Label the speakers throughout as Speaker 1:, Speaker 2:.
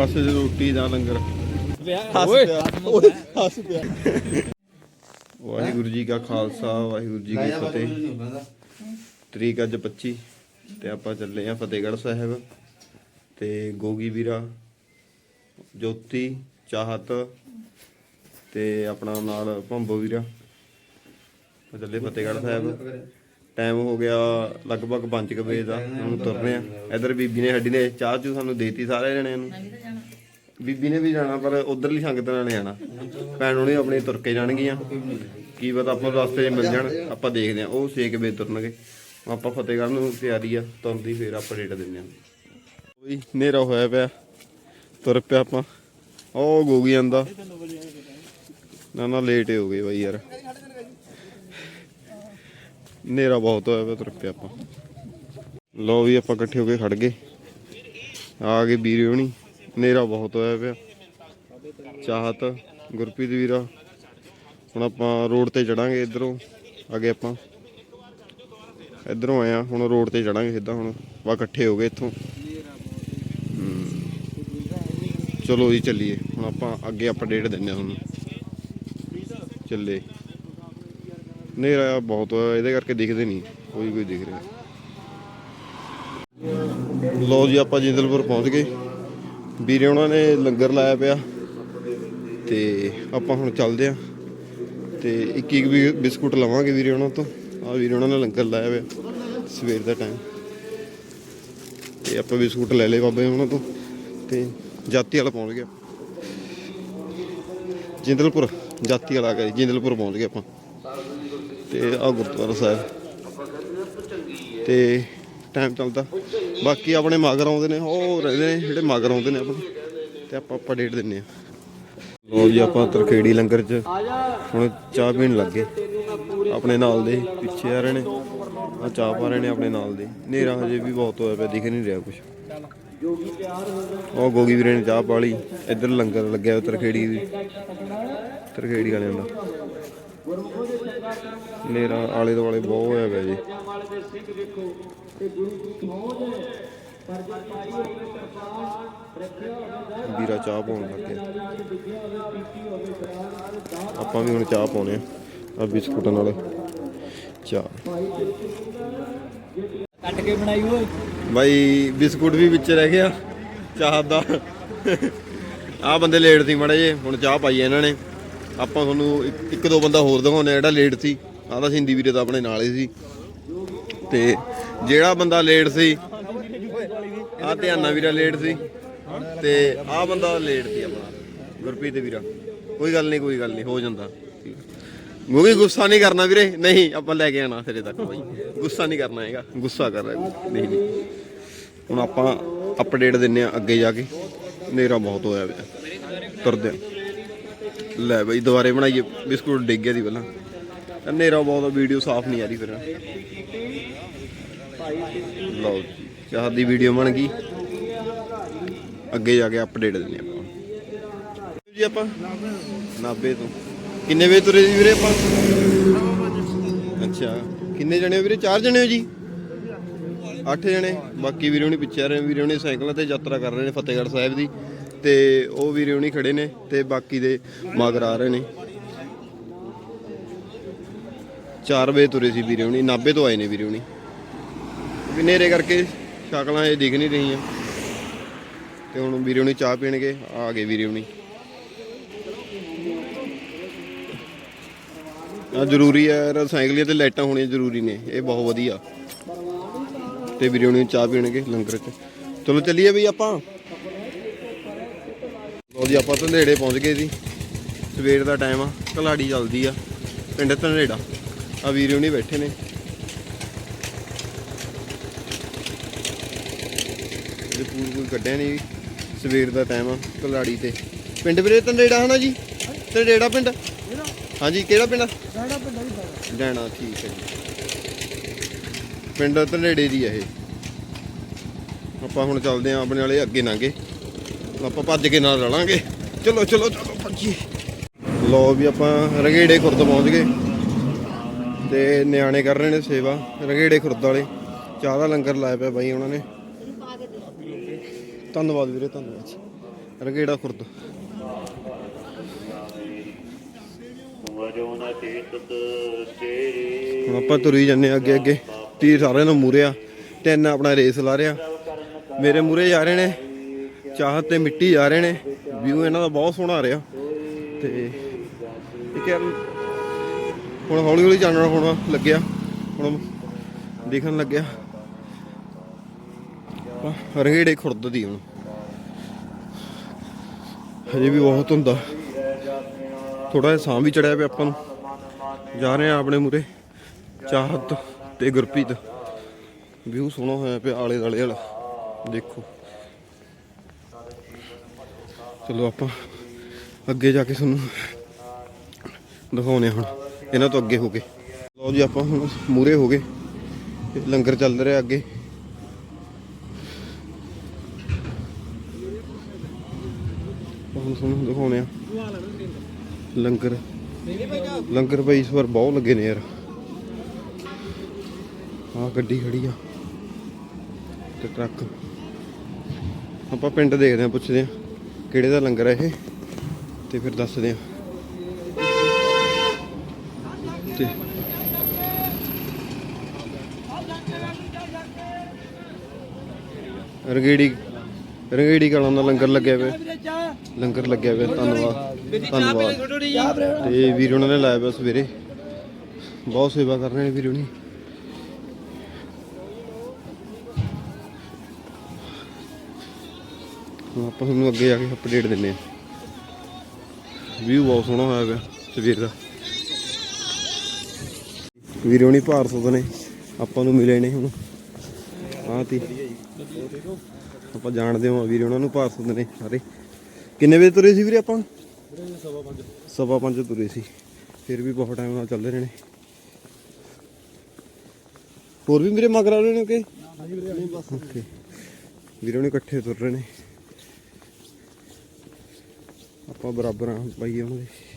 Speaker 1: ਬਸ ਰੋਟੀ ਦਾ ਲੰਗਰ। ਹੱਸ ਪਿਆ। ਓਏ। ਹੱਸ ਪਿਆ। ਵਾਹਿਗੁਰੂ ਜੀ ਕਾ ਖਾਲਸਾ ਵਾਹਿਗੁਰੂ ਜੀ ਕੀ ਫਤਿਹ। ਤਰੀਕ ਅੱਜ 25 ਤੇ ਆਪਾਂ ਚੱਲੇ ਆ ਫਤਿਹਗੜ੍ਹ ਸਾਹਿਬ ਤੇ ਗੋਗੀ ਵੀਰਾ ਜੋਤੀ ਚਾਹਤ ਤੇ ਆਪਣਾ ਨਾਲ ਭੰਬੋ ਵੀਰਾ। ਆਪਾਂ ਚੱਲੇ ਫਤਿਹਗੜ੍ਹ ਸਾਹਿਬ। ਟਾਈਮ ਹੋ ਗਿਆ ਲਗਭਗ 5 ਵਜੇ ਦਾ। ਹੁਣ ਤੁਰਨੇ ਆ। ਇਧਰ ਬੀਬੀ ਨੇ ਹੱਡੀ ਨੇ ਚਾਹ ਚੂ ਸਾਨੂੰ ਦੇਤੀ ਸਾਰੇ ਜਣਿਆਂ ਨੂੰ। ਬੀਬੀ ਨੇ ਵੀ ਜਾਣਾ, ਪਰ ਉਧਰਲੀ ਸੰਗਤ ਨਾਲ ਨਹੀਂ ਜਾਣਾ। ਭੈਣ ਉਹਨੇ ਆਪਣੇ ਤੁਰ ਕੇ ਜਾਣਗੀਆਂ। ਕੀ ਪਤਾ ਆਪਾਂ ਨੂੰ ਰਸਤੇ 'ਚ ਮਿਲ ਜਾਣ, ਆਪਾਂ ਦੇਖਦੇ ਆ ਉਹ 6 ਵਜੇ ਤੁਰਨਗੇ। ਆਪਾਂ ਫਤਿਹਗੜ੍ਹ ਨੂੰ ਤਿਆਰੀ ਆ, ਤੁਰਦੀ ਫੇਰ ਆਪਾਂ ਰੇਟ ਦਿੰਦੇ ਆ ਕੋਈ ਹਨੇਰਾ ਹੋਇਆ ਪਿਆ, ਤੁਰ ਪਿਆ ਆਪਾਂ। ਉਹ ਗੋਗੀ ਜਾਂਦਾ। ਨਾ ਨਾ ਲੇਟ ਹੋ ਗਏ ਬਾਈ ਯਾਰ। ਹਨੇਰਾ ਬਹੁਤ ਹੋਇਆ ਪਿਆ, ਤੁਰ ਪਿਆ ਆਪਾਂ। ਲੋ ਵੀ ਆਪਾਂ ਇਕੱਠੇ ਹੋ ਕੇ ਖੜ ਗਏ। ਆ ਗਏ ਵੀਰੇ ਹੋਣੀ। ਹਨੇਰਾ ਬਹੁਤ ਹੋਇਆ ਪਿਆ। ਚਾਹਤ, ਗੁਰਪ੍ਰੀਤ ਵੀਰਾ। ਹੁਣ ਆਪਾਂ ਰੋਡ ਤੇ ਚੜਾਂਗੇ ਇਧਰੋਂ, ਅੱਗੇ ਆਪਾਂ। ਇਧਰੋਂ ਆਇਆ ਹੁਣ ਰੋਡ ਤੇ ਚੜਾਂਗੇ ਸਿੱਧਾ ਹੁਣ। ਵਾ ਇਕੱਠੇ ਹੋ ਗਏ ਇੱਥੋਂ। ਚਲੋ ਜੀ, ਚੱਲੀਏ। ਹੁਣ ਆਪਾਂ ਅੱਗੇ ਅਪਡੇਟ ਦਿੰਦੇ ਹਾਂ ਤੁਹਾਨੂੰ। ਚੱਲੇ। ਹਨੇਰਾ ਬਹੁਤ ਹੋਇਆ, ਇਹਦੇ ਕਰਕੇ ਦਿਖਦੇ ਨਹੀਂ। ਕੋਈ ਕੋਈ ਦਿਖ ਰਿਹਾ। ਲੋ ਜੀ, ਆਪਾਂ ਜਿੰਦਲਪੁਰ ਪਹੁੰਚ ਗਏ। ਵੀਰੇ ਉਹਨਾਂ ਨੇ ਲੰਗਰ ਲਾਇਆ ਪਿਆ ਤੇ ਆਪਾਂ ਹੁਣ ਚੱਲਦੇ ਆ ਤੇ ਇੱਕ ਇੱਕ ਵੀ ਬਿਸਕੁਟ ਲਵਾਂਗੇ ਵੀਰੇ ਉਹਨਾਂ ਤੋਂ। ਆ ਵੀਰੇ ਉਹਨਾਂ ਨੇ ਲੰਗਰ ਲਾਇਆ ਪਿਆ ਸਵੇਰ ਦਾ ਟਾਈਮ ਤੇ ਆਪਾਂ ਬਿਸਕੁਟ ਲੈ ਲਏ ਬਾਬੇ ਉਹਨਾਂ ਤੋਂ ਤੇ ਜਾਤੀ ਵਾਲਾ ਪਹੁੰਚ ਗਿਆ। ਜਿੰਦਲਪੁਰ, ਜਾਤੀ ਵਾਲਾ ਗਏ ਜਿੰਦਲਪੁਰ ਪਹੁੰਚ ਗਏ ਆਪਾਂ। ਤੇ ਆ ਗੁਰਦੁਆਰਾ ਸਾਹਿਬ। ਤੇ ਟਾਈਮ ਚੱਲਦਾ। ਬਾਕੀ ਆਪਣੇ ਮਗਰ ਆਉਂਦੇ ਨੇ, ਉਹ ਰਹਿੰਦੇ ਨੇ ਜਿਹੜੇ ਮਗਰ ਆਉਂਦੇ ਨੇ ਆਪਣੇ ਤੇ ਆਪਾਂ ਆਪਾਂ ਡੇਟ ਦਿੰਨੇ ਆ। ਲੋ ਜੀ, ਆਪਾਂ ਤਰਖੇੜੀ ਲੰਗਰ 'ਚ ਹੁਣ ਚਾਹ ਪੀਣ ਲੱਗੇ। ਆਪਣੇ ਨਾਲ ਦੇ ਪਿੱਛੇ ਆ ਰਹੇ ਨੇ। ਆ ਚਾਹ ਪਾ ਰਹੇ ਨੇ ਆਪਣੇ ਨਾਲ ਦੇ। ਹਨੇਰਾ ਹਜੇ ਵੀ ਬਹੁਤ ਹੋਇਆ ਪਿਆ, ਦਿਖ ਨਹੀਂ ਰਿਹਾ ਕੁਝ ਉਹ ਗੋਗੀ ਵੀਰੇ ਨੇ ਚਾਹ ਪਾ ਲਈ। ਇੱਧਰ ਲੰਗਰ ਲੱਗਿਆ ਹੋਇਆ ਤਰਖੇੜੀ ਦੀ। ਤਰਖੇੜੀ ਵਾਲਿਆਂ ਦਾ। ਹਨੇਰਾ ਆਲੇ ਦੁਆਲੇ ਬਹੁਤ ਹੋਇਆ ਪਿਆ ਜੀ। ਵੀਰਾ ਚਾਹ ਪਾਉਣ ਲੱਗਿਆ ਆਪਾਂ ਵੀ ਹੁਣ ਚਾਹ ਪਾਉਣੇ ਆ ਬਿਸਕੁਟਾਂ ਨਾਲ। ਚਾਹ।
Speaker 2: ਕੱਟ ਕੇ ਬਣਾਈ ਓਏ।
Speaker 1: ਬਾਈ ਬਿਸਕੁਟ ਵੀ ਵਿੱਚ ਰਹਿ ਗਿਆ ਚਾਹ ਦਾ। ਆ ਬੰਦੇ ਲੇਟ ਸੀ ਮੜੇ ਜੇ ਹੁਣ ਚਾਹ ਪਾਈ ਇਹਨਾਂ ਨੇ। ਆਪਾਂ ਤੁਹਾਨੂੰ ਇੱਕ- ਇੱਕ ਦੋ ਬੰਦਾ ਹੋਰ ਦਿਖਾਉਂਦੇ ਆ ਜਿਹੜਾ ਲੇਟ ਸੀ। ਆਹ ਤਾਂ ਸਿੰਦੀ ਵੀਰੇ ਤਾਂ ਆਪਣੇ ਨਾਲ ਹੀ ਸੀ। ਤੇ ਜਿਹੜਾ ਬੰਦਾ ਲੇਟ ਸੀ ਆ ਧਿਆਨਾ ਵੀਰਾ ਲੇਟ ਸੀ ਤੇ ਆਹ ਬੰਦਾ ਲੇਟ ਸੀ ਆਪਣਾ, ਗੁਰਪ੍ਰੀਤ ਵੀਰਾ। ਕੋਈ ਗੱਲ ਨਹੀਂ, ਕੋਈ ਗੱਲ ਨਹੀਂ, ਹੋ ਜਾਂਦਾ। ਗੋਗੀ ਗੁੱਸਾ ਨਹੀਂ ਕਰਨਾ ਵੀਰੇ, ਨਹੀਂ, ਆਪਾਂ ਲੈ ਕੇ ਆਣਾ ਸਿਰੇ ਤੱਕ ਬਾਈ। ਗੁੱਸਾ ਨਹੀਂ ਕਰਨਾ ਹੈਗਾ, ਗੁੱਸਾ ਕਰ ਰਿਹਾ ਨਹੀਂ ਨਹੀਂ। ਹੁਣ ਆਪਾਂ ਅਪਡੇਟ ਦਿੰਨੇ ਆ ਅੱਗੇ ਜਾ ਕੇ। ਹਨੇਰਾ ਬਹੁਤ ਹੋਇਆ ਪਿਆ। ਤੁਰਦੇ ਲੈ ਬਈ, ਦੁਬਾਰੇ ਬਣਾਈਏ। ਬਿਸਕੁਟ ਡਿੱਗ ਗਿਆ ਦੀ ਪਹਿਲਾਂ। ਹਨੇਰਾ ਬਹੁਤ ਵੀਡੀਓ ਸਾਫ਼ ਨਹੀਂ ਆ ਰਹੀ ਫਿਰ। ਲਓ ਜੀ, ਚਾਹ ਦੀ ਵੀਡੀਓ ਬਣ ਗਈ। ਅੱਗੇ ਜਾ ਕੇ ਅਪਡੇਟ ਦਿੰਨੇ ਆਪਾਂ। ਜੀ ਆਪਾਂ 90 ਤੋਂ। ਕਿੰਨੇ ਵਜੇ ਤੁਰੇ ਜੀ ਵੀਰੇ ਆਪਾਂ? ਅੱਛਾ, ਕਿੰਨੇ ਜਣੇ ਹੋ ਵੀਰੇ? ਚਾਰ ਜਣੇ ਹੋ ਜੀ? ਅੱਠ ਜਣੇ। ਬਾਕੀ ਵੀਰੇ ਹੁਣੀ ਪਿੱਛੇ ਰਹੇ ਵੀਰੇ ਹੁਣੀ ਸਾਈਕਲਾਂ ਤੇ ਯਾਤਰਾ ਕਰ ਰਹੇ ਨੇ ਫਤਿਹਗੜ੍ਹ ਸਾਹਿਬ ਦੀ। ਤੇ ਉਹ ਵੀਰੇ ਹੁਣੀ ਖੜੇ ਨੇ ਤੇ ਬਾਕੀ ਦੇ ਮਗਰ ਆ ਰਹੇ ਨੇ। 4 ਵਜੇ ਤੁਰੇ ਸੀ ਵੀਰੇ ਹੁਣੀ। 90 ਤੋਂ ਆਏ ਨੇ ਵੀਰੇ ਹੁਣੀ। ਵੀ ਹਨੇਰੇ ਕਰਕੇ ਸ਼ਕਲਾਂ ਇਹ ਦਿਖ ਨਹੀਂ ਰਹੀਆਂ। ਤੇ ਹੁਣ ਵੀਰੇ ਹੁਣੀ ਚਾਹ ਪੀਣਗੇ, ਆ ਗਏ ਵੀਰੇ ਹੁਣੀ। ਆ ਜ਼ਰੂਰੀ ਹੈ ਯਾਰ ਸਾਈਕਲੀਆਂ ਤੇ ਲਾਈਟਾਂ ਹੋਣੀਆਂ ਜ਼ਰੂਰੀ ਨੇ, ਇਹ ਬਹੁਤ ਵਧੀਆ। ਤੇ ਵੀਰੇ ਹੁਣੀ ਚਾਹ ਪੀਣਗੇ ਲੰਗਰ 'ਚ। ਚਲੋ ਚੱਲੀਏ ਬਈ ਆਪਾਂ। ਲੋ ਜੀ, ਆਪਾਂ ਧੰਦੇੜੇ ਪਹੁੰਚ ਗਏ ਜੀ। ਸਵੇਰ ਦਾ ਟਾਈਮ ਆ, ਕਲਾੜੀ ਚੱਲਦੀ ਆ, ਪਿੰਡ ਧੰਦੇੜਾ। ਆ ਵੀਰੇ ਹੁਣੀ ਬੈਠੇ ਨੇ ਜੇ ਪੂਰ ਕੋਈ ਕੱਢਿਆ ਨਹੀਂ ਸਵੇਰ ਦਾ ਟਾਈਮ ਆ ਕਲਾੜੀ ਤੇ। ਪਿੰਡ ਵੀਰੇ ਧੰਦੇੜਾ ਹਨਾ ਜੀ? ਧੰਦੇੜਾ ਪਿੰਡ? ਹਾਂਜੀ ਕਿਹੜਾ ਪਿੰਡ
Speaker 2: ਸਾਡਾ ਪਿੰਡ ਹੀ ਸਾਡਾ।
Speaker 1: ਲੈਣਾ ਠੀਕ ਹੈ ਜੀ। ਪਿੰਡ ਧਨੇੜੇ ਦੀ ਹੈ ਇਹ। ਆਪਾਂ ਹੁਣ ਚੱਲਦੇ ਆਂ ਆਪਣੇ ਵਾਲੇ ਅੱਗੇ ਨਾਂਗੇ। ਆਪਾਂ ਭੱਜ ਕੇ ਨਾਲ ਰਲਾਂਗੇ। ਚਲੋ ਚਲੋ ਚਲੋ ਭੱਜੀ ਲੋ ਵੀ ਆਪਾਂ ਰਗੇੜੇ ਖੁਰਦ ਪਹੁੰਚ ਗਏ। ਤੇ ਨਿਆਣੇ ਕਰ ਰਹੇ ਨੇ ਸੇਵਾ ਰੰਗੇੜੇ ਖੁਰਦ ਵਾਲੇ। ਚਾਹ ਦਾ ਲੰਗਰ ਲਾਇਆ ਪਿਆ ਬਾਈ ਉਹਨਾਂ ਨੇ। ਧੰਨਵਾਦ ਵੀਰੇ, ਧੰਨਵਾਦ। ਰੰਗੇੜਾ ਖੁਰਦ। ਹੁਣ ਆਪਾਂ ਤੁਰੀ ਜੰਨੇ ਅੱਗੇ ਅੱਗੇ। ਤੀਰ ਸਾਰਿਆਂ ਨੂੰ ਮੂਰਿਆ ਤਿੰਨ ਆਪਣਾ ਰੇਸ ਲਾ ਰਿਆ ਮੇਰੇ ਮੂਰੇ ਜਾ ਰਹੇ ਨੇ। ਚਾਹਤ ਤੇ ਮਿੱਟੀ ਜਾ ਰਹੇ ਨੇ। ਵਿਊ ਇਹਨਾਂ ਦਾ ਬਹੁਤ ਸੋਹਣਾ ਆ ਰਿਹਾ। ਤੇ ਇਹ ਕਿ ਹੁਣ ਹੌਲੀ ਹੌਲੀ ਚਾਨਣਾ ਹੋਣਾ ਲੱਗਿਆ। ਹੁਣ ਦੇਖਣ ਲੱਗਿਆ। ਆਹ ਰੰਗੇੜੇ ਖੁਰਦ ਦੀ ਹੁਣ। ਹਜੇ ਵੀ ਬਹੁਤ ਹੁੰਦਾ। ਥੋੜਾ ਜਿਹਾ ਸਾਹ ਵੀ ਚੜਿਆ ਪਿਆ ਆਪਾਂ ਨੂੰ। ਜਾ ਰਹੇ ਆ ਆਪਣੇ ਮੂਰੇ ਚਾਹਤ ਤੇ ਗੁਰਪ੍ਰੀਤ। ਵਿਊ ਸੋਹਣਾ ਹੋਇਆ ਪਿਆ ਆਲੇ ਦਾਲੇ ਵਾਲਾ। ਦੇਖੋ। ਚਲੋ ਆਪਾਂ ਅੱਗੇ ਜਾ ਕੇ ਤੁਹਾਨੂੰ ਦਿਖਾਉਨੇ ਹੁਣ। ਇਹਨਾਂ ਤੋਂ ਅੱਗੇ ਹੋ ਕੇ। ਲਓ ਜੀ ਆਪਾਂ ਹੁਣ ਮੂਰੇ ਹੋ ਗਏ। ਲੰਗਰ ਚੱਲ ਰਿਹਾ ਅੱਗੇ। ਹੁਣ ਤੁਹਾਨੂੰ ਦਿਖਾਉਨੇ ਆ। ਲੰਗਰ। ਲੰਗਰ ਭਾਈ ਇਸ ਵਾਰ ਬਹੁਤ ਲੱਗੇ ਨੇ ਯਾਰ। ਆਹ ਗੱਡੀ ਖੜੀ ਆ। ਤੇ ਟਰੱਕ। ਆਪਾਂ ਪਿੰਡ ਦੇਖਦੇ ਆ, ਪੁੱਛਦੇ ਆ, ਕਿਹੜੇ ਦਾ ਲੰਗਰ ਹੈ ਇਹ? ਤੇ ਫਿਰ ਦੱਸਦੇ ਆ। ਤੇ ਰਗੇੜੀ ਰਗੇੜੀ ਕਲਾਂ ਦਾ ਲੰਗਰ ਲੱਗਿਆ ਪਿਆ। ਲੰਗਰ ਲੱਗਿਆ ਪਿਆ ਧੰਨਵਾਦ। ਧੰਨਵਾਦ। ਤੇ ਵੀਰ ਉਹਨਾਂ ਨੇ ਲਾਇਆ ਪਿਆ ਸਵੇਰੇ। ਬਹੁਤ ਸੇਵਾ ਕਰ ਰਹੇ ਨੇ ਵੀਰ ਹੁਣ ਆਪਾਂ ਤੁਹਾਨੂੰ ਅੱਗੇ ਜਾ ਕੇ ਅਪਡੇਟ ਦਿੰਨੇ ਆ ਵਿਊ ਬਹੁਤ ਸੋਹਣਾ ਹੋਇਆ ਪਿਆ ਸਵੇਰ ਦਾ। ਵੀਰ ਹੁਣੀ ਭਾਰਤ ਤੋਂ ਨੇ। ਆਪਾਂ ਨੂੰ ਮਿਲੇ ਨੇ ਹੁਣ। ਹਾਂ ਤੀ। ਆਪਾਂ ਜਾਣਦੇ ਹਾਂ ਵੀਰ, ਉਹਨਾਂ ਨੂੰ ਭਾਰਤ ਤੋਂ ਨੇ ਸਾਰੇ। ਕਿੰਨੇ ਵਜੇ ਤੁਰੇ ਸੀ ਵੀਰੇ ਆਪਾਂ? ਸਵਾ ਪੰਜ ਤੁਰੇ ਸੀ। ਫਿਰ ਵੀ ਬਹੁਤ ਟਾਈਮ ਨਾਲ ਚੱਲਦੇ ਰਹੇ ਨੇ। ਹੋਰ ਵੀ ਮੇਰੇ ਮਗਰ ਵਾਲੇ ਨੇ ਕਿ ਓਕੇ ਵੀਰੇ ਉਹਨੇ ਇਕੱਠੇ ਤੁਰ ਰਹੇ ਨੇ। ਆਪਾਂ ਬਰਾਬਰ ਆ ਬਾਈ ਉਹਨਾਂ ਦੇ।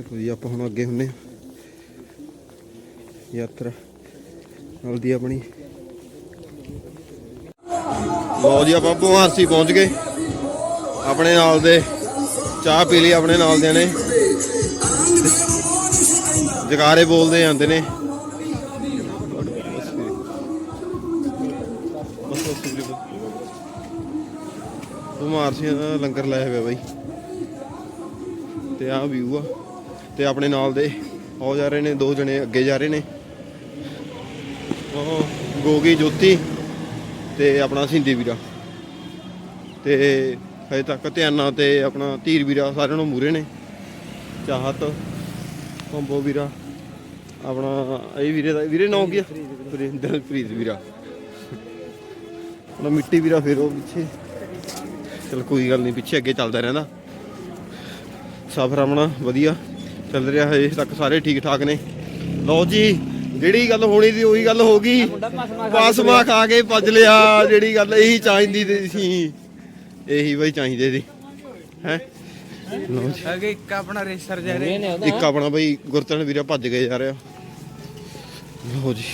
Speaker 1: ਚਲੋ ਜੀ, ਆਪਾਂ ਹੁਣ ਅੱਗੇ ਹੁੰਨੇ ਆ ਯਾਤਰਾ, ਨਾਲ ਦੀ ਆਪਣੀ। ਲਓ ਜੀ, ਆਪਾਂ ਭਵਾਰਸੀ ਪਹੁੰਚ ਗਏ। ਆਪਣੇ ਨਾਲ ਦੇ, ਚਾਹ ਪੀ ਲਈ ਆਪਣੇ ਨਾਲ ਦਿਆਂ ਨੇ। ਜਗਾਰੇ ਬੋਲਦੇ ਜਾਂਦੇ ਨੇ। ਭਵਾਰਸੀ ਦਾ ਲੰਗਰ ਲਾਇਆ ਹੋਇਆ ਬਾਈ। ਤੇ ਆਹ ਵਿਊ ਆ। ਤੇ ਆਪਣੇ ਨਾਲ ਦੇ ਆਉ ਜਾ ਰਹੇ ਨੇ, ਦੋ ਜਣੇ ਅੱਗੇ ਜਾ ਰਹੇ ਨੇ। ਉਹ ਗੋਗੀ, ਜੋਤੀ ਤੇ ਆਪਣਾ ਸਿੰਧੀ ਵੀਰਾ। ਤੇ ਹਜੇ ਤੱਕ ਧਿਆਨਾ ਤੇ ਆਪਣਾ ਧੀਰ ਵੀਰਾ ਸਾਰਿਆਂ ਨੂੰ ਮੂਰੇ ਨੇ। ਚਾਹਤ ਕੰਬੋ ਵੀਰਾ, ਆਪਣਾ ਇਹ ਵੀਰੇ ਦਾ, ਵੀਰੇ ਨਾਂ ਕੀ ਆ? ਦਿਲਪ੍ਰੀਤ ਵੀਰਾ। ਆਪਣਾ ਮਿੱਟੀ ਵੀਰਾ ਫੇਰ ਉਹ ਪਿੱਛੇ। ਚਲ ਕੋਈ ਗੱਲ ਨਹੀਂ, ਪਿੱਛੇ ਅੱਗੇ ਚੱਲਦਾ ਰਹਿੰਦਾ। ਸਫ਼ਰ ਆਪਣਾ ਵਧੀਆ। ਚੱਲ ਰਿਹਾ ਹੈ ਹਜੇ ਤੱਕ ਸਾਰੇ ਠੀਕ ਠਾਕ ਨੇ। ਲਓ ਜੀ ਜਿਹੜੀ ਗੱਲ ਹੋਣੀ ਸੀ ਉਹੀ ਗੱਲ ਹੋ ਗਈ। ਪਾਸਮਾ ਖਾ ਕੇ ਭੱਜ ਲਿਆ ਜਿਹੜੀ ਗੱਲ ਇਹੀ ਚਾਹੀਦੀ ਸੀ ਇਹੀ ਬਈ ਚਾਹੀਦੇ ਸੀ। ਹੈ? ਲਓ ਜੀ।
Speaker 3: ਅਗੇ ਇੱਕ ਆਪਣਾ ਰੇਸਰ ਜਾ ਰਿਹਾ
Speaker 1: ਇੱਕ ਆਪਣਾ ਬਈ ਗੁਰਤਨ ਵੀਰਾ ਭੱਜ ਗਏ ਜਾ ਰਿਹਾ। ਲਓ ਜੀ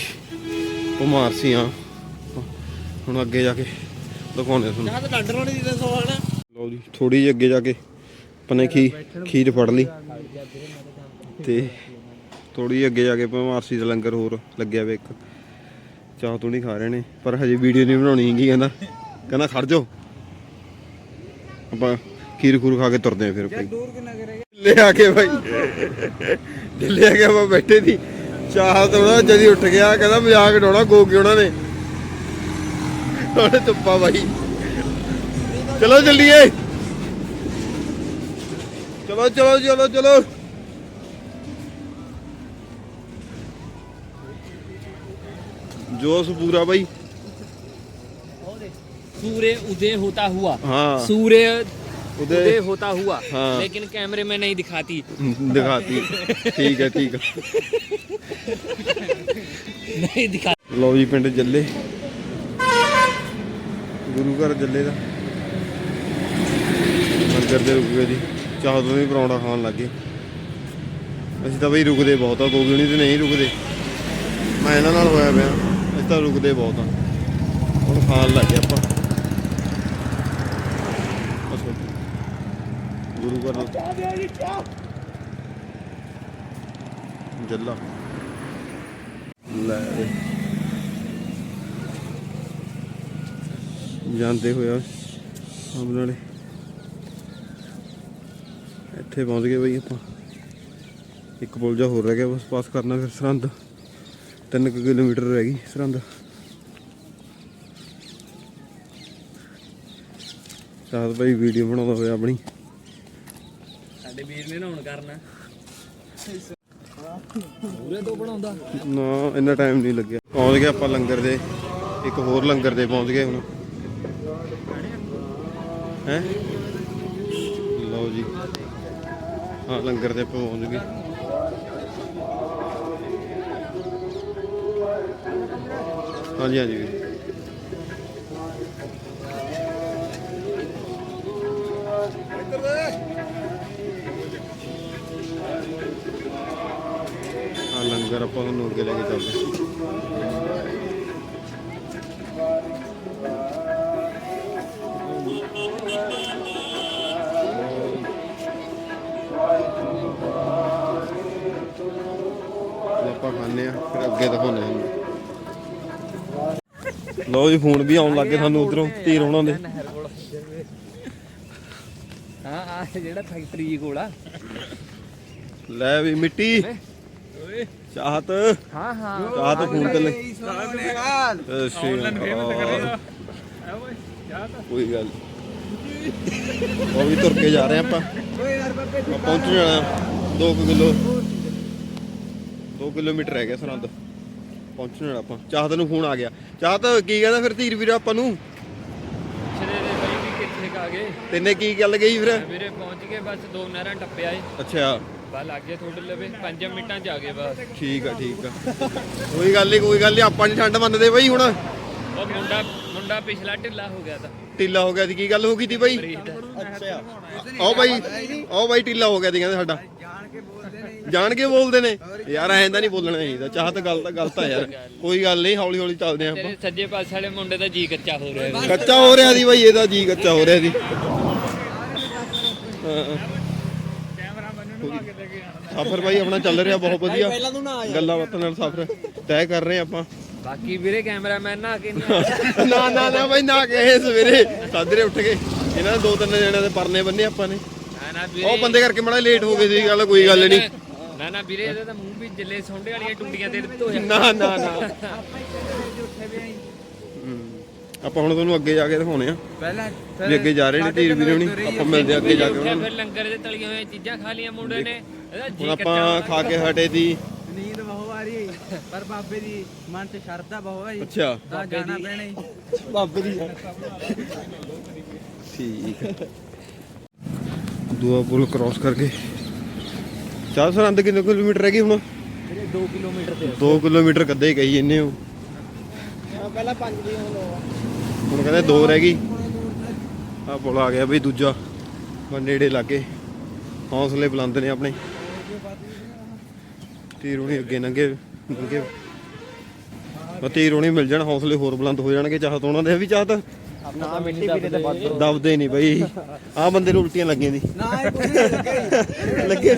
Speaker 1: ਕੁਮਾਰ ਸੀ ਆ ਹੁਣ ਅੱਗੇ ਜਾ ਕੇ ਦਿਖਾਉਂਦੇ ਤੁਹਾਨੂੰ।
Speaker 3: ਤਾਂ ਡੰਡਰ ਵਾਲੀ ਦੀ ਦੱਸੋ ਹਣਾ
Speaker 1: ਲਓ ਜੀ ਥੋੜੀ ਜਿਹੀ ਅੱਗੇ ਜਾ ਕੇ। ਪਨੇ ਖੀ, ਖੀਰ ਫੜ ਲਈ ਤੇ ਥੋੜੀ ਜਿਹੀ ਅੱਗੇ ਜਾ ਕੇ ਭਮਾਰਸੀ ਦਾ ਲੰਗਰ ਹੋਰ ਲੱਗਿਆ ਵੇ ਇੱਕ। ਚਾਹ ਤੋਂ ਨਹੀਂ ਖਾ ਰਹੇ ਨੇ, ਪਰ ਹਜੇ ਵੀਡੀਓ ਨਹੀਂ ਬਣਾਉਣੀ ਹੈਗੀ, ਕਹਿੰਦਾ ਕਹਿੰਦਾ ਖੜ ਜਾਓ। ਆਪਾਂ ਖੀਰ ਖੂਰ ਖਾ ਕੇ ਤੁਰਦੇ ਆ ਫਿਰ ਭਾਈ।
Speaker 3: ਦੂਰ ਕਿੰਨਾ ਕਰੇਗਾ
Speaker 1: ਲੈ ਆ ਕੇ ਭਾਈ। ਦਿੱਲੇ ਆ ਕੇ ਆਪਾਂ ਬੈਠੇ ਸੀ। ਚਾਹ ਤੋਂ ਜਦੀ ਉੱਠ ਗਿਆ, ਕਹਿੰਦਾ ਮਜ਼ਾਕ ਡਾਉਣਾ ਗੋ ਕੇ ਉਹਨਾਂ ਨੇ। ਉਹਨੇ ਤੁੱਪਾ ਭਾਈ ਚਲੋ ਚੱਲੀਏ। ਚਲੋ ਚਲੋ ਚਲੋ ਚਲੋ ਜੋਸ਼ ਪੂਰਾ ਭਾਈ
Speaker 4: सूर्य उदय होता हुआ
Speaker 1: ਹਾਂ
Speaker 4: सूर्य
Speaker 1: ਉਹਦੇ
Speaker 4: उदय होता हुआ
Speaker 1: हाँ।
Speaker 4: लेकिन कैमरे में नहीं दिखाती
Speaker 1: ਦਿਖਾਤੀ ਠੀਕ ਹੈ ਠੀਕ ਹੈ
Speaker 4: नहीं दिखा
Speaker 1: ਲਓ ਜੀ ਪਿੰਡ ਜੱਲੇ ਗੁਰੂ ਘਰ ਜੱਲੇ ਦਾ ਲੰਗਰ ਦੇ ਰੁਕ ਗਏ ਜੀ ਚਾਹ ਤੋਂ ਵੀ ਪਰੌਂਠਾ ਖਾਣ ਲੱਗੇ ਅਸੀਂ ਤਾਂ ਬਈ ਰੁਕਦੇ ਬਹੁਤ ਆ ਗੋਗੀ ਹੁਣੀ ਤੇ ਨਹੀਂ ਰੁਕਦੇ। ਮੈਂ ਇਹਨਾਂ ਨਾਲ ਹੋਇਆ ਪਿਆ ਅਸੀਂ ਤਾਂ ਰੁਕਦੇ ਬਹੁਤ ਆ। ਹੁਣ ਖਾਣ ਲੱਗੇ ਆਪਾਂ। ਬਸ ਗੁਰੂ ਘਰ ਜੱਲਾ। ਲੈ। ਜਾਂਦੇ ਹੋਇਆ ਸਾਹਮਣੇ ਇੱਥੇ ਪਹੁੰਚ ਗਏ ਬਈ ਆਪਾਂ। ਇੱਕ ਪੁਲ ਜਾ ਹੋਰ ਰਹਿ ਗਿਆ ਬਸ ਪਾਸ ਕਰਨਾ ਫਿਰ ਸਰਹੰਦ। 3 ਕਿਲੋਮੀਟਰ ਰਹਿ ਗਈ ਸਰਹੰਦ। ਸਾਥ ਭਾਈ ਵੀਡੀਓ ਬਣਾਉਂਦਾ ਹੋਇਆ ਆਪਣੀ।
Speaker 4: ਸਾਡੇ ਵੀਰ ਨੇ ਨਹਾਉਣ ਕਰਨਾ। ਪੂਰੇ ਤੋਂ ਬਣਾਉਂਦਾ।
Speaker 1: ਨਾ ਇੰਨਾ ਟਾਈਮ ਨਹੀਂ ਲੱਗਿਆ। ਪਹੁੰਚ ਗਏ ਆਪਾਂ ਲੰਗਰ ਦੇ। ਇੱਕ ਹੋਰ ਲੰਗਰ ਦੇ ਪਹੁੰਚ ਗਏ ਹੁਣ। ਹੈ? ਲਓ ਜੀ। ਹਾਂ। ਲੰਗਰ 'ਤੇ ਆਪਾਂ ਪਹੁੰਚ ਗਏ ਹਾਂਜੀ ਹਾਂਜੀ। ਵੀਰ। ਹਾਂ ਲੰਗਰ ਆਪਾਂ ਤੁਹਾਨੂੰ ਅੱਗੇ ਲੈ ਕੇ ਚੱਲਦੇ ਖਾਣੇ ਆ ਫਿਰ ਅੱਗੇ ਦਿਖਾਉਂਦੇ ਹਾਂ ਲਓ ਜੀ ਫੋਨ ਵੀ ਆਉਣ ਲੱਗੇ ਸਾਨੂੰ ਉਧਰੋਂ ਧੀਰ ਉਹਨਾਂ ਦੇ।
Speaker 4: ਹਾਂ ਆ ਜਿਹੜਾ ਫੈਕਟਰੀ ਕੋਲ ਆ।
Speaker 1: ਲੈ ਵੀ ਮਿੱਟੀ। ਚਾਹਤ।
Speaker 4: ਹਾਂ ਹਾਂ।
Speaker 1: ਚਾਹਤ ਫੋਨ ਤੇ
Speaker 3: ਆਨਲਾਈਨ ਕਰੇਗਾ
Speaker 1: ਕੋਈ ਗੱਲ। ਉਹ ਵੀ ਤੁਰ ਕੇ ਜਾ ਰਹੇ ਆਪਾਂ। ਆਪਾਂ ਪਹੁੰਚ ਜਾਣਾ 2 ਕਿਲੋ। 2 ਕਿਲੋਮੀਟਰ ਰਹਿ ਗਿਆ ਸਰਹੰਦ। ਪਹੁੰਚ ਜਾਣਾ ਆਪਾਂ। ਚਾਹਤ ਨੂੰ ਫੋਨ ਆ ਗਿਆ। ਚਾਹਤ ਕੀ ਕਹਿੰਦਾ ਫਿਰ ਧੀਰ ਵੀਰ ਆਪਾਂ ਨੂੰ?
Speaker 4: ਪਿਛਲੇ ਦੇ ਬਈ ਵੀ ਕਿੱਥੇ ਕਾ ਗਏ।
Speaker 1: ਤੈਨੇ ਕੀ ਗੱਲ ਗਈ ਫਿਰ?
Speaker 4: ਵੀਰੇ ਪਹੁੰਚ ਗਏ ਬਸ ਦੋ ਨਹਿਰਾਂ ਟੱਪਿਆ ਏ।
Speaker 1: ਅੱਛਾ।
Speaker 4: ਬਾ ਲੱਗ ਗਏ ਤੁਹਾਡੇ ਲਵੇ। 5 ਮਿੰਟਾਂ ਚ ਆ ਗਏ ਬਸ।
Speaker 1: ਠੀਕ ਆ ਠੀਕ ਆ। ਕੋਈ ਗੱਲ ਨਹੀਂ ਕੋਈ ਗੱਲ ਨਹੀਂ ਆਪਾਂ ਨਹੀਂ ਠੰਡ ਮੰਨਦੇ ਬਈ ਹੁਣ।
Speaker 4: ਉਹ ਮੁੰਡਾ ਮੁੰਡਾ ਪਿਛਲਾ ਢਿੱਲਾ ਹੋ ਗਿਆ ਤਾਂ।
Speaker 1: ਢਿੱਲਾ ਹੋ ਗਿਆ ਸੀ ਕੀ ਗੱਲ ਹੋ ਗਈ ਤੀ ਬਈ? ਅੱਛਾ। ਆਓ ਬਾਈ ਆਓ ਬਾਈ ਢਿੱਲਾ ਹੋ ਗਿਆ ਸੀ ਕਹਿੰਦੇ ਸਾਡਾ। ਜਾਣ ਕੇ ਬੋਲਦੇ ਨੇ। ਯਾਰ ਐਂ ਤਾਂ ਨਹੀਂ ਬੋਲਣਾ ਚਾਹੀਦਾ। ਚਾਹ ਤਾਂ ਗੱਲ ਤਾਂ ਗਲਤ ਆ ਯਾਰ। ਕੋਈ ਗੱਲ ਨਹੀਂ ਹੌਲੀ ਹੌਲੀ ਚੱਲਦੇ ਆਂ ਆਪਾਂ।
Speaker 4: ਤੇਰੇ ਸੱਜੇ ਪਾਸੇ ਵਾਲੇ ਮੁੰਡੇ ਦਾ ਜੀ ਕੱਚਾ ਹੋ ਰਿਹਾ ਹੈ।
Speaker 1: ਕੱਚਾ ਹੋ ਰਿਹਾ ਸੀ ਬਾਈ ਇਹਦਾ ਜੀ ਕੱਚਾ ਹੋ ਰਿਹਾ ਸੀ। ਸਫ਼ਰ ਬਾਈ ਆਪਣਾ ਚੱਲ ਰਿਹਾ ਬਹੁਤ ਵਧੀਆ। ਗੱਲਾਂ ਬਾਤਾਂ ਨਾਲ ਸਫ਼ਰ। ਤੈਅ ਕਰ ਰਹੇ ਆਪਾਂ।
Speaker 4: ਬਾਕੀ ਵੀਰੇ ਕੈਮਰਾਮੈਨ ਨਾ ਕੇ ਨਹੀਂ ਆਇਆ।
Speaker 1: ਨਾ ਨਾ ਨਾ ਬਾਈ ਨਾ ਕਹੇ ਸਵੇਰੇ ਸਾਜਰੇ ਉੱਠ ਕੇ ਇਹਨਾਂ ਦੋ ਤਿੰਨ ਜਣਿਆਂ ਦੇ ਪਰਨੇ ਬੰਨੇ ਆਪਾਂ ਨੇ। ਉਹ ਬੰਦੇ ਕਰਕੇ ਮਾੜਾ ਲੇਟ ਹੋ ਗਏ ਸੀ ਗੱਲ ਕੋਈ ਗੱਲ ਨਹੀਂ।
Speaker 4: ਨਾ ਨਾ ਵੀਰੇ ਇਹਦਾ ਤਾਂ ਮੂੰਹ ਵੀ ਜਿੱਲੇ ਸੌਂਡੇ ਵਾਲੀਆਂ ਟੁੰਡੀਆਂ ਤੇ ਧੋਇਆ
Speaker 1: ਨਾ ਨਾ ਨਾ। ਆਪਾਂ ਹੁਣ ਤੁਹਾਨੂੰ ਅੱਗੇ ਜਾ ਕੇ ਦਿਖਾਉਣੇ ਆ।
Speaker 3: ਪਹਿਲਾਂ
Speaker 1: ਵੀ ਅੱਗੇ ਜਾ ਰਹੇ ਨੇ ਧੀਰ ਵੀਰੇ ਹੁਣੀ। ਆਪਾਂ ਮਿਲਦੇ ਆ ਅੱਗੇ ਜਾ ਕੇ ਉਹਨਾਂ ਨੂੰ।
Speaker 4: ਫਿਰ ਲੰਗਰ ਦੇ ਤਲੀਆਂ ਹੋਈਆਂ ਚੀਜ਼ਾਂ ਖਾ ਲੀਆਂ ਮੁੰਡੇ ਨੇ। ਇਹਦਾ ਜੀ
Speaker 1: ਹੁਣ ਆਪਾਂ ਖਾ ਕੇ ਹਟੇ ਦੀ।
Speaker 3: ਨੀਂਦ ਬਹੁ ਆ ਰਹੀ ਪਰ ਬਾਬੇ ਦੀ ਮਨ ਚ ਸ਼ਰਧਾ ਬਹੁ ਹੈ ਜੀ।
Speaker 1: ਅੱਛਾ।
Speaker 3: ਤਾਂ ਜਾਣਾ ਪੈਣਾ ਹੀ
Speaker 1: ਬਾਬੇ ਦੀ। ਠੀਕ। ਦੂਆ ਪੁਲ ਕ੍ਰਾਸ ਕਰਕੇ। ਚਾਰ ਸਰਹੰਦ ਕਿੰਨੇ ਕਿਲੋਮੀਟਰ ਰਹਿ ਗਈ ਹੁਣ?
Speaker 4: ਵੀਰੇ 2 ਕਿਲੋਮੀਟਰ ਤੇ
Speaker 1: 2 ਕਿਲੋਮੀਟਰ ਕੱਦੇ ਕਹੀ ਜੰਨੇ ਹੋ।
Speaker 3: ਪਹਿਲਾਂ 5 ਦੀ ਹੋ ਲੋ
Speaker 1: ਹੁਣ ਕਹਿੰਦੇ 2 ਰਹਿ ਗਈ। ਆ ਪੁਲ ਆ ਗਿਆ ਬਈ ਦੂਜਾ। ਬਸ ਨੇੜੇ ਲੱਗੇ। ਹੌਸਲੇ ਬੁਲੰਦ ਨੇ ਆਪਣੇ। ਤੀਰੋਣੀ ਅੱਗੇ ਨੰਗੇ ਨੰਗੇ। ਉਹ ਤੀਰੋਣੀ ਮਿਲ ਜਾਣ ਹੌਸਲੇ ਹੋਰ ਬੁਲੰਦ ਹੋ ਜਾਣਗੇ ਚਾਹਤ ਉਹਨਾਂ ਦੇ ਵੀ ਚਾਹਤ।
Speaker 4: ਨਾ ਮਿੱਟੀ ਵੀਰੇ ਤੇ ਵੱਧ
Speaker 1: ਦਬਦੇ ਨਹੀਂ ਬਈ। ਆ ਬੰਦੇ ਨੂੰ ਉਲਟੀਆਂ ਲੱਗੀਆਂ ਦੀ
Speaker 3: ਨਾ ਇਹ ਕੁਝ ਨਹੀਂ ਲੱਗੇ।
Speaker 1: ਲੱਗੇ।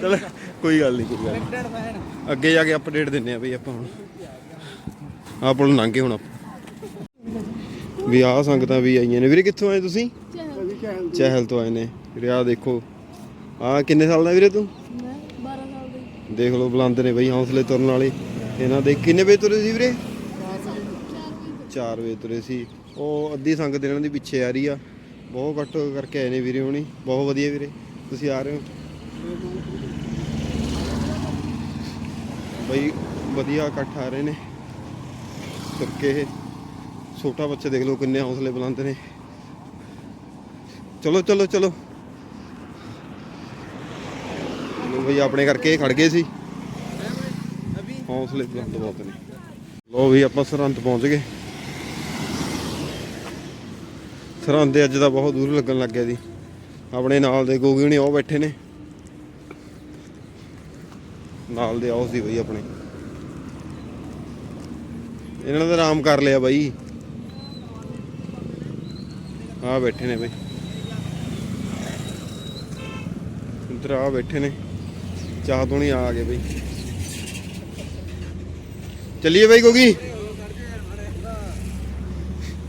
Speaker 1: ਚਲ ਕੋਈ ਗੱਲ ਨਹੀਂ ਕੋਈ ਗੱਲ ਅੱਗੇ ਜਾ ਕੇ ਅਪਡੇਟ ਦਿੰਨੇ ਆ ਬਈ ਆਪਾਂ ਹੁਣ। ਆਹ ਪੁਲ ਲੰਘੇ ਹੁਣ ਆਪਾਂ। ਵੀ ਆਹ ਸੰਗਤਾਂ ਵੀ ਆਈਆਂ ਨੇ। ਵੀਰੇ ਕਿੱਥੋਂ ਆਏ ਤੁਸੀਂ? ਚਹਿਲ ਤੋਂ ਆਏ ਨੇ। ਵੀਰੇ ਆਹ ਦੇਖੋ। ਆਹ ਕਿੰਨੇ ਸਾਲ ਦਾ ਵੀਰੇ ਤੂੰ?
Speaker 2: ਮੈਂ 12 ਸਾਲ ਦੀ
Speaker 1: ਦੇਖ ਲਓ ਬੁਲੰਦ ਨੇ ਬਈ ਹੌਸਲੇ ਤੁਰਨ ਵਾਲੇ। ਇਹਨਾਂ ਦੇ ਕਿੰਨੇ ਵਜੇ ਤੁਰੇ ਸੀ ਵੀਰੇ? 4 ਵਜੇ ਤੁਰੇ ਸੀ। ਉਹ ਅੱਧੀ ਸੰਗਤ ਇਹਨਾਂ ਦੀ ਪਿੱਛੇ ਆ ਰਹੀ ਆ। ਬਹੁਤ ਘੱਟ ਕਰਕੇ ਆਏ ਨੇ ਵੀਰੇ ਹੁਣੀ। ਬਹੁਤ ਵਧੀਆ ਵੀਰੇ। ਤੁਸੀਂ ਆ ਰਹੇ ਹੋ? ਬਈ ਵਧੀਆ ਇਕੱਠ ਆ ਰਹੇ ਨੇ। ਤੁਰ ਛੋਟਾ ਬੱਚਾ ਦੇਖ ਲਓ ਕਿੰਨੇ ਹੌਸਲੇ ਬੁਲੰਦ ਨੇ। ਚਲੋ ਚਲੋ ਚਲੋ। ਬਈ ਆਪਣੇ ਕਰਕੇ ਖੜ ਗਏ ਸੀ। ਹੌਸਲੇ ਬੁਲੰਦ ਬਹੁਤ ਨੇ। ਲੋ ਵੀ ਆਪਾਂ ਸਰਹੰਦ ਪਹੁੰਚ ਗਏ। ਸਰਹੰਦ ਅੱਜ ਦਾ ਬਹੁਤ ਦੂਰ ਲੱਗਣ ਲੱਗ ਗਿਆ ਜੀ। ਆਪਣੇ ਨਾਲ ਦੇ ਗੋਗੀ ਹੁਣੀ ਉਹ ਬੈਠੇ ਨੇ। ਨਾਲ ਦੇ ਆਓ ਸੀ ਬਈ ਆਪਣੇ। ਇਹਨਾਂ ਨੇ ਆਰਾਮ ਕਰ ਲਿਆ ਬਾਈ। ਆ ਬੈਠੇ ਨੇ ਬਈ। ਇੱਧਰ ਆ ਬੈਠੇ ਨੇ। ਚਾਹ ਤੋਂ ਨਹੀਂ ਆ ਗਏ ਬਈ। ਚੱਲੀਏ ਬਈ ਗੋਗੀ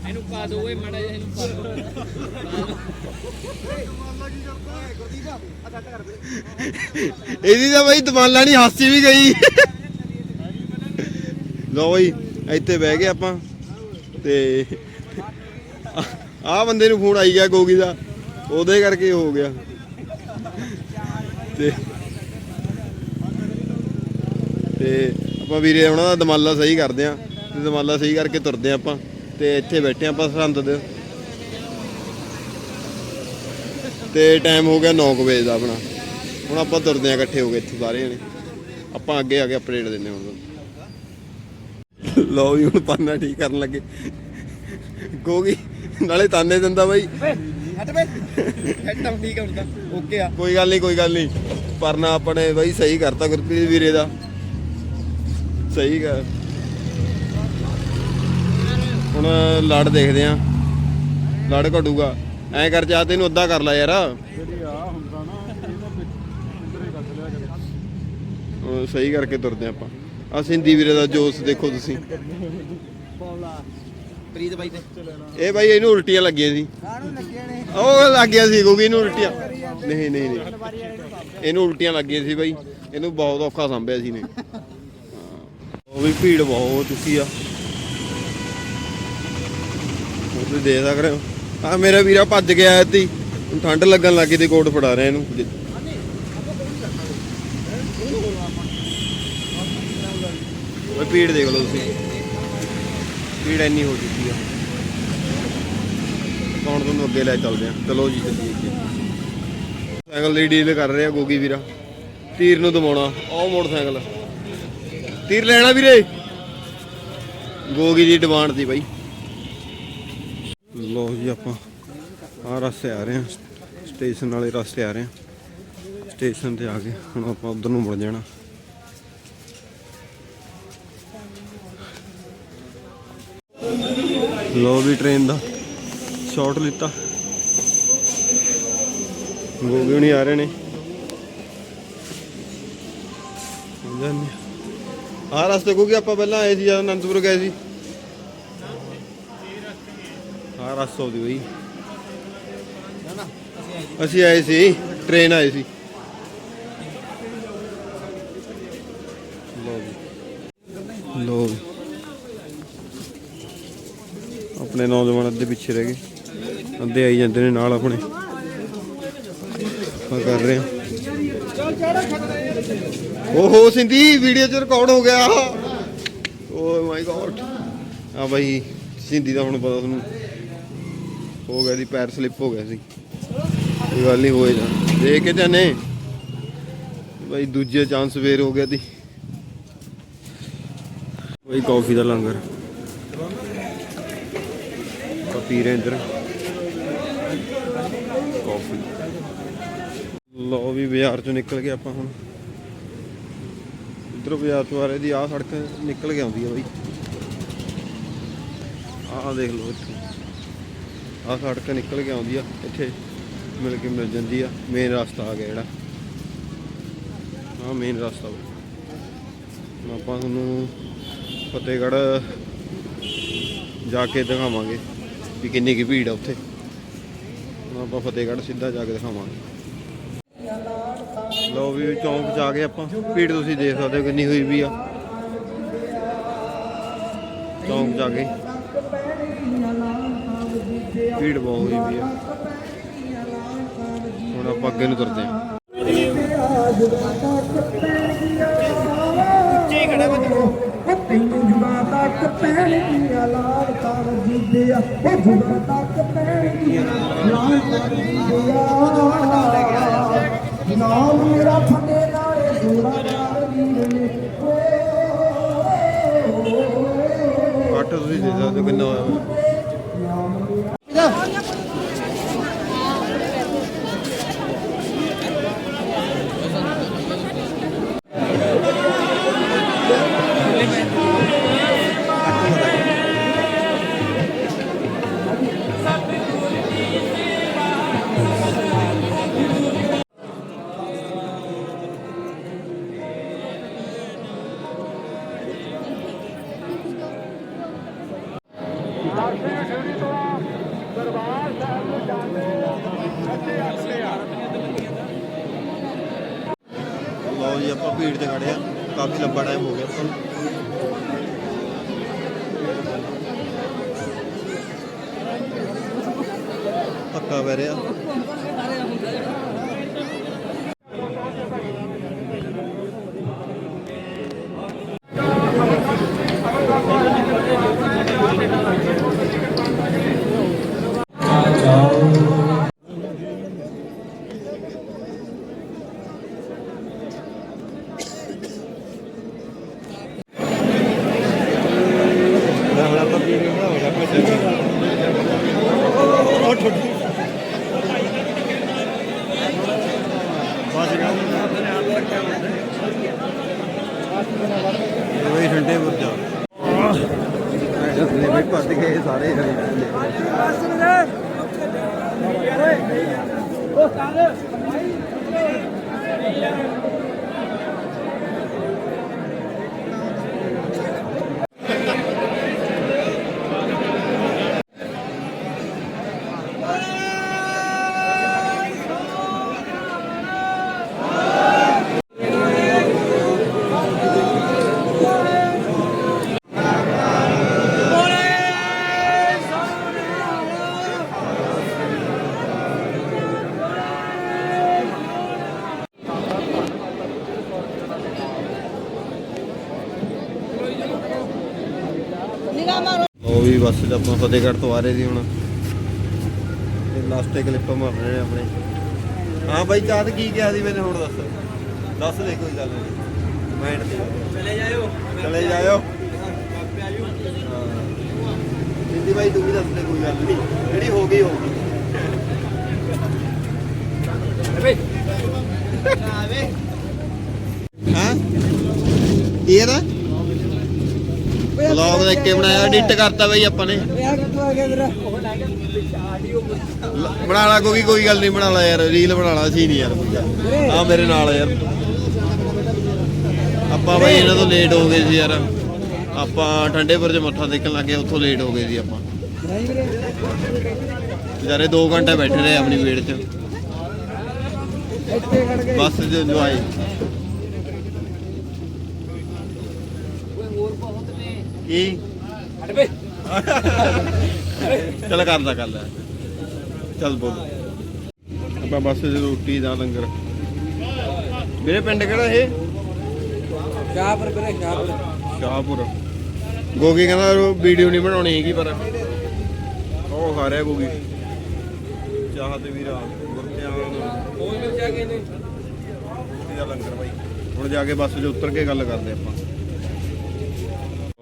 Speaker 4: ਇਹਨੂੰ ਪਾ ਦੋ ਓਏ ਮਾੜਾ ਇਹਨੂੰ ਪਾ ਦੋ
Speaker 1: ਇਹਦੀ ਤਾਂ ਬਈ ਦਮਾਲਾ ਨਹੀਂ ਹਾਸੀ ਵੀ ਗਈ। ਲੋ ਬਈ, ਇੱਥੇ ਬਹਿ ਗਏ ਆਪਾਂ ਤੇ ਆ ਬੰਦੇ ਨੂੰ ਫੋਨ ਆਈ ਗਿਆ ਗੋਗੀ ਦਾ, ਉਹਦੇ ਕਰਕੇ ਹੋ ਗਿਆ। ਤੇ ਤੇ ਆਪਾਂ ਵੀਰੇ, ਉਹਨਾਂ ਦਾ ਦਮਾਲਾ ਸਹੀ ਕਰਦੇ ਆ ਤੇ ਦਮਾਲਾ ਸਹੀ ਕਰਕੇ ਤੁਰਦੇ ਆ ਆਪਾਂ। ਤੇ ਇੱਥੇ ਬੈਠੇ ਆਪਾਂ ਸਰਹੰਦ ਦੇ। ਤੇ ਟਾਈਮ ਹੋ ਗਿਆ 9 ਵਜੇ ਦਾ ਆਪਣਾ। ਹੁਣ ਆਪਾਂ ਤੁਰਦੇ ਆ ਇਕੱਠੇ ਹੋ ਕੇ ਇੱਥੇ ਸਾਰੇ ਜਣੇ। ਆਪਾਂ ਅੱਗੇ ਆ ਕੇ ਅਪਡੇਟ ਦਿੰਨੇ ਹੁਣ। ਲਓ ਵੀ ਹੁਣ ਪਾਨਾ ਠੀਕ ਕਰਨ ਲੱਗੇ। ਗੋਗੀ ਨਾਲੇ ਤਾਨੇ ਦਿੰਦਾ ਬਾਈ।
Speaker 3: ਹਟ ਬੇ। ਹੈਡਮ ਠੀਕ ਹੁੰਦਾ ਓਕੇ ਆ।
Speaker 1: ਕੋਈ ਗੱਲ ਨਹੀਂ ਕੋਈ ਗੱਲ ਨਹੀਂ। ਪਰਨਾ ਆਪਣੇ ਬਾਈ ਸਹੀ ਕਰਤਾ ਗੁਰਪ੍ਰੀਤ ਵੀਰੇ ਦਾ। ਸਹੀ ਕਰ। ਹੁਣ ਲੜ ਦੇਖਦੇ ਆ। ਲੜ ਘਟੂਗਾ। ਐਂ ਕਰ ਜਾ ਤੈਨੂੰ ਅੱਧਾ ਕਰ ਲੈ ਯਾਰ। ਉਹ ਸਹੀ ਕਰਕੇ ਤੁਰਦੇ ਆਪਾਂ। ਆ ਸਿੰਧੀ ਵੀਰੇ ਦਾ ਜੋਸ਼ ਦੇਖੋ ਤੁਸੀਂ।
Speaker 3: ਪ੍ਰੀਤ ਬਾਈ ਤੇ।
Speaker 1: ਇਹ ਬਾਈ ਇਹਨੂੰ ਉਲਟੀਆਂ ਲੱਗੀਆਂ ਸੀ।
Speaker 3: ਕਾਹਨੂੰ ਲੱਗਿਆ ਨੇ?
Speaker 1: ਉਹ ਲੱਗ ਗਿਆ ਸੀ ਕਿਉਂਕਿ ਇਹਨੂੰ ਉਲਟੀਆਂ। ਨਹੀਂ ਨਹੀਂ ਨਹੀਂ। ਇਹਨੂੰ ਉਲਟੀਆਂ ਲੱਗੀਆਂ ਸੀ ਬਾਈ। ਇਹਨੂੰ ਬਹੁਤ ਔਖਾ ਸੰਭਿਆ ਸੀ ਨੇ। ਉਹ ਵੀ ਭੀੜ ਬਹੁਤ ਹੋ ਚੁੱਕੀ ਆ ਉਹ ਤੁਸੀਂ ਦੇਖ ਸਕਦੇ ਹੋ। ਆ ਮੇਰਾ ਵੀਰਾ ਭੱਜ ਗਿਆ ਇੱਥੇ ਹੁਣ ਠੰਡ ਲੱਗਣ ਲੱਗੀ ਤੇ ਕੋਟ ਫੜਾ ਰਿਹਾ ਇਹਨੂੰ। ਉਹ ਭੀੜ ਦੇਖ ਲਓ ਤੁਸੀਂ। ਭੀੜ ਇੰਨੀ ਹੋ ਚੁੱਕੀ ਆ। ਕੌਣ ਤੁਹਾਨੂੰ ਅੱਗੇ ਲੈ ਚੱਲਦੇ ਆ? ਚਲੋ ਜੀ, ਚੱਲੀਏ ਅੱਗੇ ਸਾਈਕਲ ਦੀ ਡੀਲ ਕਰ ਰਿਹਾ ਗੋਗੀ ਵੀਰਾ। ਤੀਰ ਨੂੰ ਦਮਾਉਣਾ ਉਹ ਮੋਟਰਸਾਈਕਲ। ਤੀਰ ਲੈਣਾ ਵੀਰੇ। ਗੋਗੀ ਦੀ ਡਿਮਾਂਡ ਸੀ ਬਾਈ। ਲੋ ਜੀ ਆਪਾਂ ਆ ਰਸਤੇ ਆ ਰਹੇ ਹਾਂ। ਸਟੇਸ਼ਨ ਵਾਲੇ ਰਸਤੇ ਆ ਰਹੇ ਹਾਂ। ਸਟੇਸ਼ਨ ਤੇ ਆ ਕੇ ਹੁਣ ਆਪਾਂ ਉਧਰ ਨੂੰ ਮੁੜ ਜਾਣਾ। ਲੋ ਵੀ ਟ੍ਰੇਨ ਦਾ ਸ਼ਾਟ ਲਿੱਤਾ। ਗੋਗੇ ਨਹੀਂ ਆ ਰਹੇ ਨੇ। ਜਾਂਦੇ ਆ ਰਸਤੇ ਕੋ ਕਿ ਆਪਾਂ ਪਹਿਲਾਂ ਆਏ ਸੀ ਜਦੋਂ ਅਨੰਦਪੁਰ ਗਏ ਸੀ। ਆ ਰਸਤਾ ਉਹਦੀ ਬਈ ਅਸੀਂ ਆਏ ਸੀ। ਟ੍ਰੇਨ ਆਏ ਸੀ ਲੋ ਆਪਣੇ ਨੌਜਵਾਨ ਅੱਧੇ ਪਿੱਛੇ ਰਹਿ ਗਏ। ਅੱਧੇ ਆਈ ਜਾਂਦੇ ਨੇ ਨਾਲ ਆਪਣੇ। ਆ ਕਰ ਰਹੇ ਆ। ਓਹੋ ਸਿੰਧੀ ਵੀਡੀਓ ਚ ਰਿਕਾਰਡ ਹੋ ਗਿਆ। ਓ ਮਾਈ ਗॉड ਆ ਬਾਈ ਸਿੰਧੀ ਦਾ ਹੁਣ ਪਤਾ ਤੁਹਾਨੂੰ। ਹੋ ਗਿਆ ਦੀ ਪੈਰ ਸਲਿੱਪ ਹੋ ਗਿਆ ਸੀ। ਕੋਈ ਗੱਲ ਨਹੀਂ ਹੋਏ ਜਾ ਦੇਖ ਕੇ ਜਾਨੇ ਬਾਈ ਦੂਜੇ ਚਾਂਸ ਫੇਰ ਹੋ ਗਿਆ ਦੀ ਬਾਈ ਕਾਫੀ ਦਾ ਲੰਗਰ। ਪੀ ਰਹੇ ਇੱਧਰ। ਕਾਫੀ ਲੋ ਵੀ ਬਾਜ਼ਾਰ ਚੋਂ ਨਿਕਲ ਗਏ ਆਪਾਂ ਹੁਣ। ਇੱਧਰੋਂ ਬਾਜ਼ਾਰ ਤੋਂ ਆ ਰਹੇ ਦੀ ਆਹ ਸੜਕ ਨਿਕਲ ਕੇ ਆਉਂਦੀ ਆ ਬਾਈ। ਆਹ ਦੇਖ ਲਓ ਇੱਥੇ। ਆਹ ਸੜਕ ਨਿਕਲ ਕੇ ਆਉਂਦੀ ਆ, ਇੱਥੇ ਮਿਲ ਕੇ ਮਿਲ ਜਾਂਦੀ ਆ ਮੇਨ ਰਸਤਾ ਆ ਗਿਆ ਜਿਹੜਾ। ਆਹ ਮੇਨ ਰਸਤਾ ਵਾ। ਹੁਣ ਆਪਾਂ ਤੁਹਾਨੂੰ ਫਤਿਹਗੜ੍ਹ ਜਾ ਕੇ ਦਿਖਾਵਾਂਗੇ ਵੀ ਕਿੰਨੀ ਕੀ ਭੀੜ ਆ ਉੱਥੇ। ਹੁਣ ਆਪਾਂ ਫਤਿਹਗੜ੍ਹ ਸਿੱਧਾ ਜਾ ਕੇ ਦਿਖਾਵਾਂਗੇ। ਲਓ ਵੀ ਚੌਂਕ ਚ ਆ ਗਏ ਆਪਾਂ। ਭੀੜ ਤੁਸੀਂ ਦੇਖ ਸਕਦੇ ਹੋ ਕਿੰਨੀ ਹੋਈ ਵੀ ਆ। ਚੌਂਕ ਚ ਆ ਗਏ। ਭੀੜ ਬਹੁਤ ਹੋਈ ਵੀ ਆ। ਹੁਣ ਆਪਾਂ ਅੱਗੇ ਨੂੰ ਤੁਰਦੇ ਹਾਂ।
Speaker 3: ਉੱਚੇ ਖੜਾ ਬੰਦਾ।
Speaker 5: ਤੈਨੂੰ ਜੁਗਾ ਤੱਕ ਪੈਣਗੀਆਂ ਲਾਲ ਤਾਰ ਜਿੱਦਿਆ ਉਹ ਜੁਗਾ ਤੱਕ ਪੈਣਗੀਆਂ ਲਾਲ ਤਾਰ ਜਿੱਦਿਆ ਨਾਮ ਮੇਰਾ ਫਟੇ ਨਾਲੇ ਜੋੜਾ ਯਾਰ ਵੀਰ ਨੇ।
Speaker 1: ਕੱਟ ਤੁਸੀਂ ਦੇਖ ਸਕਦੇ ਹੋ ਕਿੰਨਾ ਹੋਇਆ? ਭੀੜ 'ਚ ਖੜੇ ਆ ਕਾਫੀ ਲੰਬਾ ਟਾਈਮ ਹੋ ਗਿਆ ਆਪਾਂ ਨੂੰ ਧੱਕਾ ਪੈ ਰਿਹਾ ਹੁਣ ਆਪਾਂ ਭੀੜ ਨੂੰ ਬਣਾਉਂਦਾ ਉਹ ਠੁੱਡੀ ਬਾਜ ਗਿਆ ਇਹ ਵਈ ਠੰਡੇ ਪੁਰ ਜਾ ਨੇ ਬਈ ਭੱਜ ਗਏ ਸਾਰੇ ਉਹ ਵੀ ਬੱਸ ਚ ਆਪਾਂ ਫਤਿਹਗੜ੍ਹ ਤੋਂ ਆ ਰਹੇ ਸੀ ਹੁਣ। ਤੇ ਲਾਸਟ ਕਲਿੱਪ ਮਾਰ ਰਹੇ ਆਪਣੇ। ਹਾਂ ਬਾਈ ਚਾਹਤ ਕੀ ਕਿਹਾ ਸੀ ਮੈਨੂੰ ਹੁਣ ਦੱਸ। ਦੱਸ ਦੇ ਕੋਈ ਗੱਲ ਨਹੀਂ। ਮਾਈਂਡ ਤੇ ਚਲੇ ਜਾਇਓ। ਚਲੇ ਜਾਇਓ। ਜਿੰਦੀ ਬਾਈ ਤੂੰ ਵੀ ਦੱਸ ਦੇ ਕੋਈ ਗੱਲ ਨਹੀਂ। ਜਿਹੜੀ ਹੋ ਗਈ ਹੋ ਗਈ। ਹਾਂ? ਇਹ ਨਾ ਵਲੌਗ ਦੇਖ ਬਣਾਇਆ ਐਡਿਟ ਕਰਤਾ ਬਈ ਆਪਾਂ ਨੇ। ਬਣਾ ਲਾ ਕੋਈ ਕੋਈ ਗੱਲ ਨਹੀਂ, ਬਣਾ ਲਾ ਯਾਰ ਰੀਲ ਬਣਾ ਲਾ ਸੀ ਨਹੀਂ ਯਾਰ ਆ ਮੇਰੇ ਨਾਲ ਯਾਰ। ਆਪਾਂ ਬਈ ਇਹਨਾਂ ਤੋਂ ਲੇਟ ਹੋ ਗਏ ਸੀ ਯਾਰ। ਆਪਾਂ ਠੰਡੇਪੁਰ 'ਚ ਮੱਥਾ ਟੇਕਣ ਲੱਗੇ ਉੱਥੋਂ ਲੇਟ ਹੋ ਗਏ ਸੀ ਆਪਾਂ। ਵਿਚਾਰੇ 2 ਘੰਟੇ ਬੈਠੇ ਰਹੇ ਆਪਣੀ ਵੇੜ 'ਚ। ਬੱਸ 'ਚ ਜੋ ਕੀ? ਚੱਲ ਕਰਦਾ ਕਰ ਲੈ। ਚੱਲ ਬੋਲ। ਆਪਾਂ ਬੱਸ 'ਚ ਰੋਟੀ ਦਾ ਲੰਗਰ। ਮੇਰੇ ਪਿੰਡ ਕਿਹੜਾ ਇਹ?
Speaker 3: ਸ਼ਾਹਪੁਰ ਵੀਰੇ ਸ਼ਾਹਪੁਰ।
Speaker 1: ਸ਼ਾਹਪੁਰ। ਗੋਗੀ ਕਹਿੰਦਾ ਵੀਡੀਓ ਨਹੀਂ ਬਣਾਉਣੀ ਹੈਗੀ ਪਰ ਉਹ ਖਾ ਰਿਹਾ ਗੋਗੀ। ਚਾਹ ਤੇ ਵੀਰਾ ਗੁਰਧਿਆਨ
Speaker 3: ਕੋਈ ਮਿਲ ਜਾ ਕੇ ਨੇ
Speaker 1: ਰੋਟੀ ਦਾ ਲੰਗਰ ਬਾਈ। ਹੁਣ ਜਾ ਕੇ ਬੱਸ 'ਚ ਉਤਰ ਕੇ ਗੱਲ ਕਰਦੇ ਆਪਾਂ।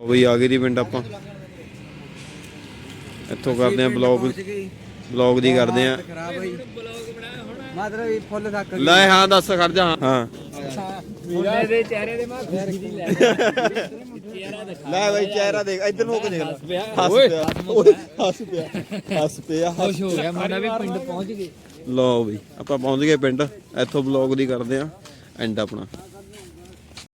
Speaker 1: ਉਹ ਬਈ ਆ ਗਏ ਦੀ ਪਿੰਡ ਆਪਾਂ। ਇੱਥੋਂ ਕਰਦੇ ਆ ਬਲੌਗ ਬਲੌਗ ਦੀ ਕਰਦੇ ਆ।
Speaker 3: ਵੀ ਫੁੱਲ ਥੱਕ
Speaker 1: ਲੈ ਹਾਂ ਦੱਸ ਖੜ ਜਾ ਹਾਂ।
Speaker 4: ਮੁੰਡੇ ਦੇ ਚਿਹਰੇ ਦੇ ਮਾਂ ਖੁਸ਼ੀ ਦੀ ਲੈ।
Speaker 1: ਲੈ ਬਈ ਚਿਹਰਾ ਦੇਖ ਇੱਧਰ ਨੂੰ ਹੋ ਕੇ ਦੇਖ ਲੈ। ਹੱਸ ਪਿਆ ਓਏ ਹੱਸ ਪਿਆ ਹੱਸ ਪਿਆ।
Speaker 4: ਖੁਸ਼ ਹੋ ਗਿਆ ਮੁੰਡਾ ਵੀ ਪਿੰਡ ਪਹੁੰਚ ਗਏ।
Speaker 1: ਲਓ ਬਈ ਆਪਾਂ ਪਹੁੰਚ ਗਏ ਪਿੰਡ। ਇੱਥੋਂ ਬਲੌਗ ਦੀ ਕਰਦੇ ਆ। ਐਂਡ ਆਪਣਾ।